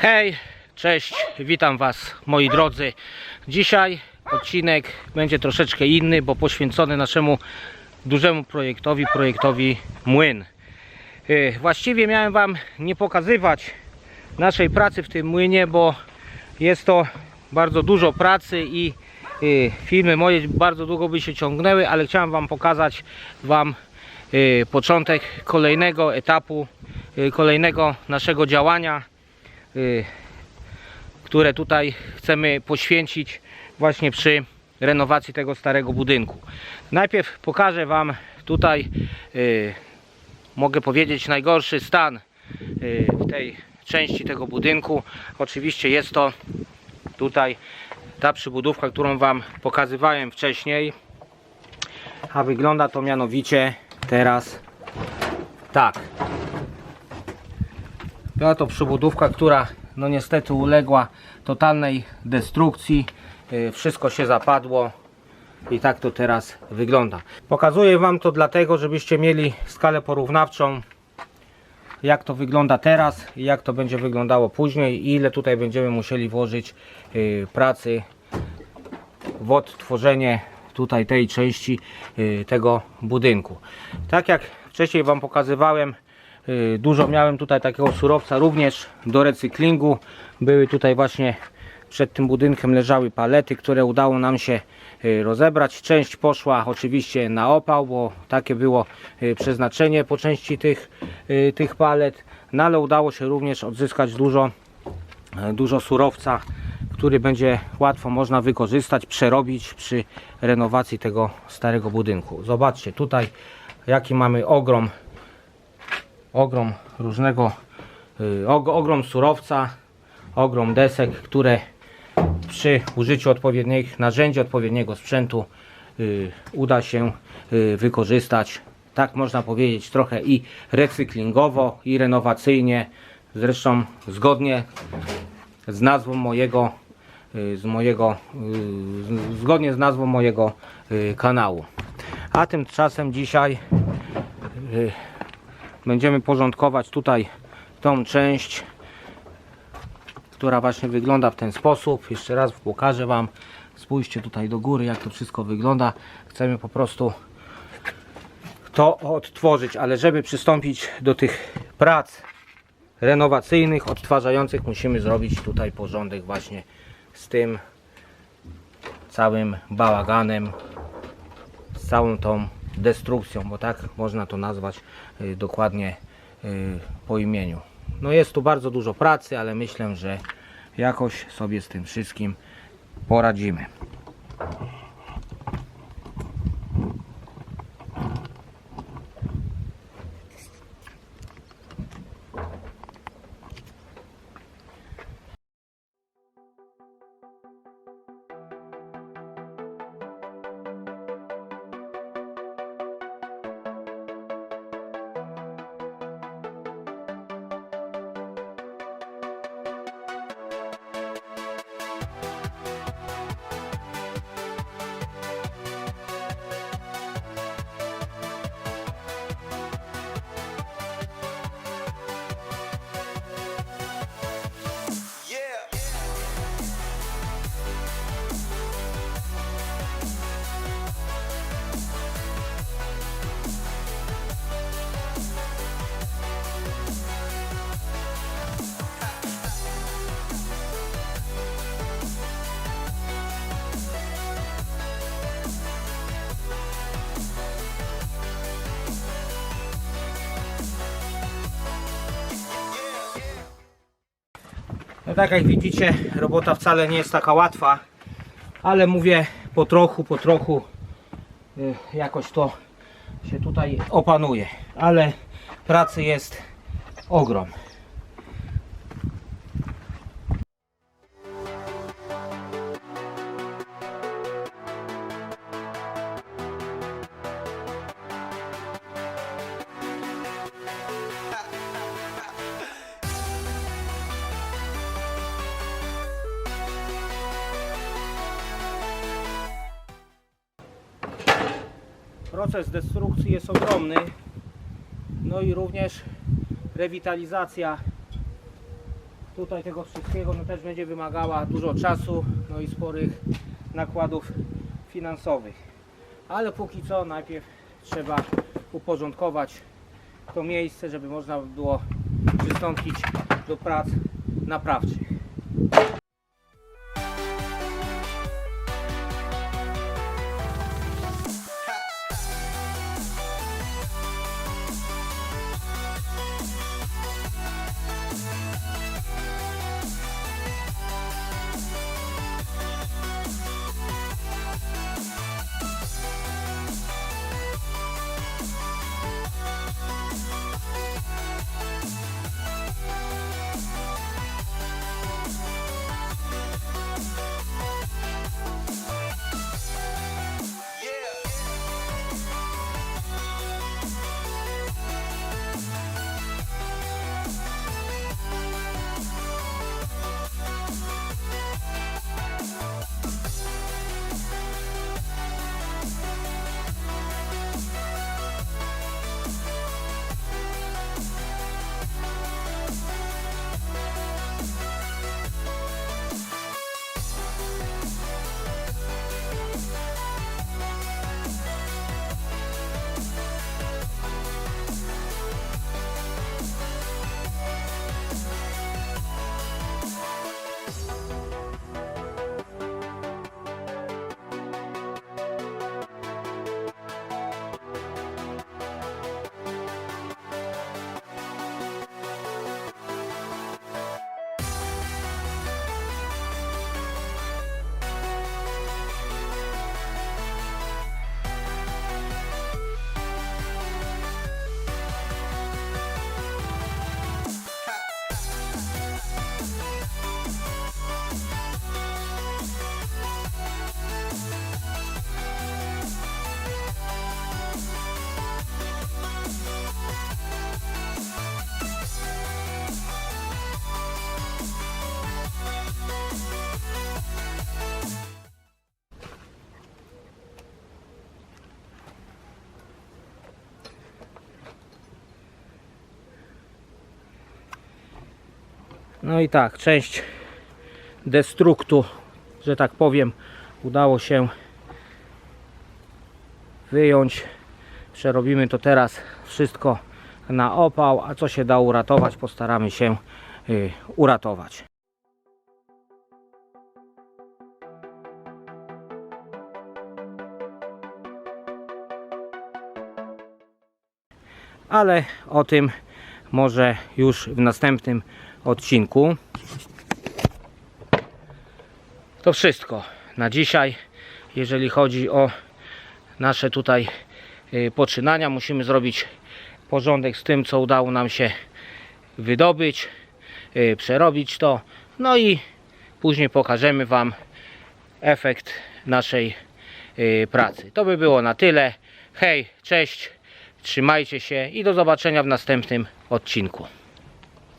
Hej, cześć, witam Was moi drodzy. Dzisiaj odcinek będzie troszeczkę inny, bo poświęcony naszemu dużemu projektowi, projektowi Młyn. Yy, Właściwie miałem Wam nie pokazywać naszej pracy w tym młynie, bo jest to bardzo dużo pracy i yy, filmy moje bardzo długo by się ciągnęły, ale chciałem Wam pokazać Wam yy, początek kolejnego etapu, kolejnego naszego działania y, które tutaj chcemy poświęcić właśnie przy renowacji tego starego budynku. Najpierw pokażę Wam tutaj, y, mogę powiedzieć, najgorszy stan y, w tej części tego budynku. Oczywiście jest to tutaj ta przybudówka, którą Wam pokazywałem wcześniej. A wygląda to mianowicie teraz tak. Była to przybudówka, która no niestety uległa totalnej destrukcji. Yy, Wszystko się zapadło i tak to teraz wygląda. Pokazuję Wam to dlatego, żebyście mieli skalę porównawczą jak to wygląda teraz i jak to będzie wyglądało później i ile tutaj będziemy musieli włożyć yy, pracy w odtworzenie tutaj tej części yy, tego budynku. Tak jak wcześniej Wam pokazywałem, dużo miałem tutaj takiego surowca również do recyklingu. Były tutaj właśnie przed tym budynkiem leżały palety, które udało nam się yy, rozebrać. Część poszła oczywiście na opał, bo takie było yy, przeznaczenie po części tych, tych palet. No ale udało się również odzyskać dużo dużo surowca, który będzie łatwo można wykorzystać, przerobić przy renowacji tego starego budynku. Zobaczcie tutaj jaki mamy ogrom ogrom różnego y, og, ogrom surowca, ogrom desek, które przy użyciu odpowiednich narzędzi, odpowiedniego sprzętu y, uda się y, wykorzystać. Tak można powiedzieć trochę i recyklingowo, i renowacyjnie. Zresztą zgodnie z nazwą mojego, z mojego zgodnie z nazwą mojego kanału. A tymczasem dzisiaj będziemy porządkować tutaj tą część, która właśnie wygląda w ten sposób. Jeszcze raz pokażę Wam. Spójrzcie tutaj do góry, jak to wszystko wygląda. Chcemy po prostu to odtworzyć, ale żeby przystąpić do tych prac renowacyjnych, odtwarzających, musimy zrobić tutaj porządek właśnie z tym całym bałaganem, z całą tą destrukcją, bo tak można to nazwać y, dokładnie y, po imieniu. No jest tu bardzo dużo pracy, ale myślę, że jakoś sobie z tym wszystkim poradzimy. No tak jak widzicie, robota wcale nie jest taka łatwa, ale mówię po trochu, po trochu y, jakoś to się tutaj opanuje, ale pracy jest ogrom. Proces destrukcji jest ogromny. No i również rewitalizacja tutaj tego wszystkiego no też będzie wymagała dużo czasu, no i sporych nakładów finansowych. Ale póki co najpierw trzeba uporządkować to miejsce, żeby można było przystąpić do prac naprawczych. No i tak, część destruktu, że tak powiem, udało się wyjąć. Przerobimy to teraz wszystko na opał, a co się da uratować, postaramy się y, uratować. Ale o tym może już w następnym odcinku. To wszystko na dzisiaj. Jeżeli chodzi o nasze tutaj y, poczynania, musimy zrobić porządek z tym, co udało nam się wydobyć, y, przerobić to. No i później pokażemy Wam efekt naszej y, pracy. To by było na tyle. Hej, cześć, trzymajcie się i do zobaczenia w następnym odcinku.